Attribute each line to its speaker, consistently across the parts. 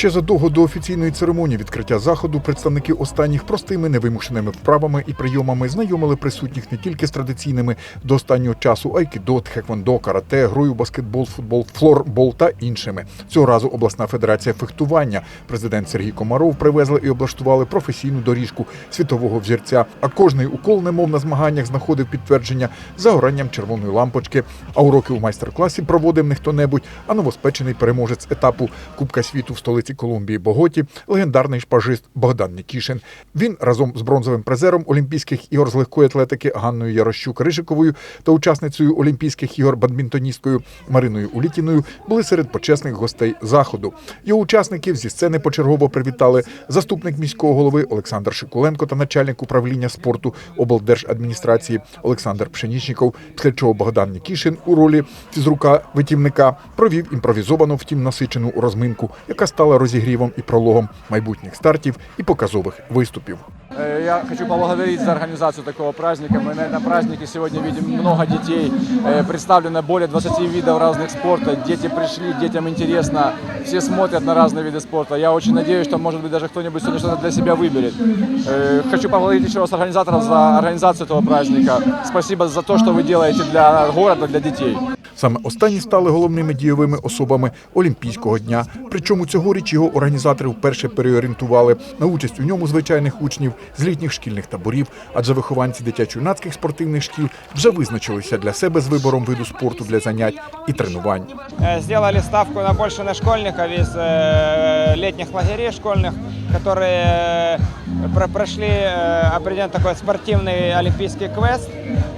Speaker 1: Ще задовго до офіційної церемонії відкриття заходу представники останніх простими невимушеними вправами і прийомами знайомили присутніх не тільки з традиційними до останнього часу айкідо, тхеквондо, карате, грою, баскетбол, футбол, флорбол та іншими. Цього разу обласна федерація фехтування. Президент Сергій Комаров привезли і облаштували професійну доріжку світового взірця. А кожний укол, немов на змаганнях, знаходив підтвердження загоранням червоної лампочки. А уроки у майстер-класі проводив не хто-небудь, а новоспечений переможець етапу Кубка світу в столиці Колумбії Боготі, легендарний шпажист Богдан Нікішин. Він разом з бронзовим призером Олімпійських ігор з легкої атлетики Ганною Ярощук Рижиковою та учасницею Олімпійських ігор бадмінтоністкою Мариною Улітіною були серед почесних гостей заходу. Його учасників зі сцени почергово привітали заступник міського голови Олександр Шикуленко та начальник управління спорту облдержадміністрації Олександр Пшенічніков, після чого Богдан Нікішин у ролі фізрука витівника провів імпровізовану, втім насичену розминку, яка стала розігрівом і прологом майбутніх стартів і показових виступів.
Speaker 2: Э, Я хочу поблагодарить за организацию такого праздника. Мы на этом празднике сегодня видим много детей. Э, Представлено более 20 видов разных спорта. Дети пришли, детям интересно. Все смотрят на разные виды спорта. Я очень надеюсь, что, может быть, даже кто-нибудь сегодня что-то для себя выберет. Э, Хочу поблагодарить еще раз организаторов за организацию этого праздника. Спасибо за то, что вы делаете для города, для детей.
Speaker 1: Саме останні стали головними дійовими особами Олімпійського дня. Причому цьогоріч його організатори вперше переорієнтували на участь у ньому звичайних учнів з літніх шкільних таборів, адже вихованці дитячо-юнацьких спортивних шкіл вже визначилися для себе з вибором виду спорту для занять і тренувань.
Speaker 3: Э, сделали ставку на больше на школьников из э, летних лагерей школьных, которые э, про- прошли э, определенный такой спортивный олимпийский квест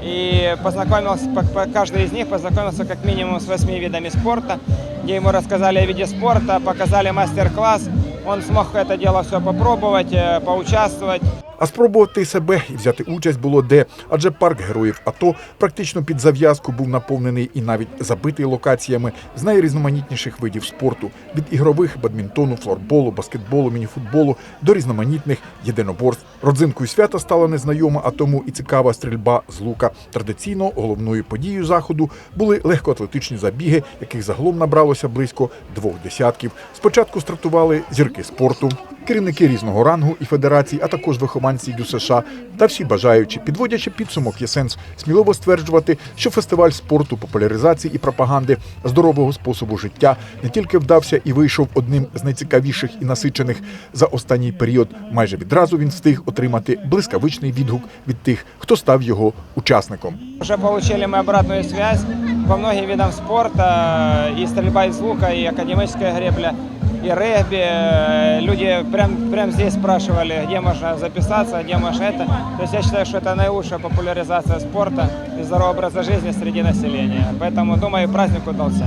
Speaker 3: и познакомился, по- по- каждый из них познакомился как минимум с восьми видами спорта, где ему рассказали о виде спорта, показали мастер-класс, он смог это дело все попробовать, э, поучаствовать.
Speaker 1: А спробувати себе і взяти участь було де, адже парк героїв АТО практично під зав'язку був наповнений і навіть забитий локаціями з найрізноманітніших видів спорту від ігрових бадмінтону, флорболу, баскетболу, мініфутболу до різноманітних єдиноборств. Родзинкою свята стала незнайома, а тому і цікава стрільба з лука. Традиційно головною подією заходу були легкоатлетичні забіги, яких загалом набралося близько двох десятків. Спочатку стартували зірки спорту, керівники різного рангу і федерацій, а також вихованці ДЮСШ та всі бажаючі, підводячи підсумок, є сенс сміливо стверджувати, що фестиваль спорту, популяризації і пропаганди здорового способу життя не тільки вдався і вийшов одним з найцікавіших і насичених за останній період. Майже відразу він встиг отримати блискавичний відгук від тих, хто став його учасником.
Speaker 3: Уже получили мы обратную связь по многим видам спорта, и стрельба из лука, и академическая гребля, и регби. Э, Люди прям, прям здесь спрашивали, где можно записаться, где можно это. То есть я считаю, что это наилучшая популяризация спорта и здорового образа жизни среди населения. Поэтому, думаю, праздник удался.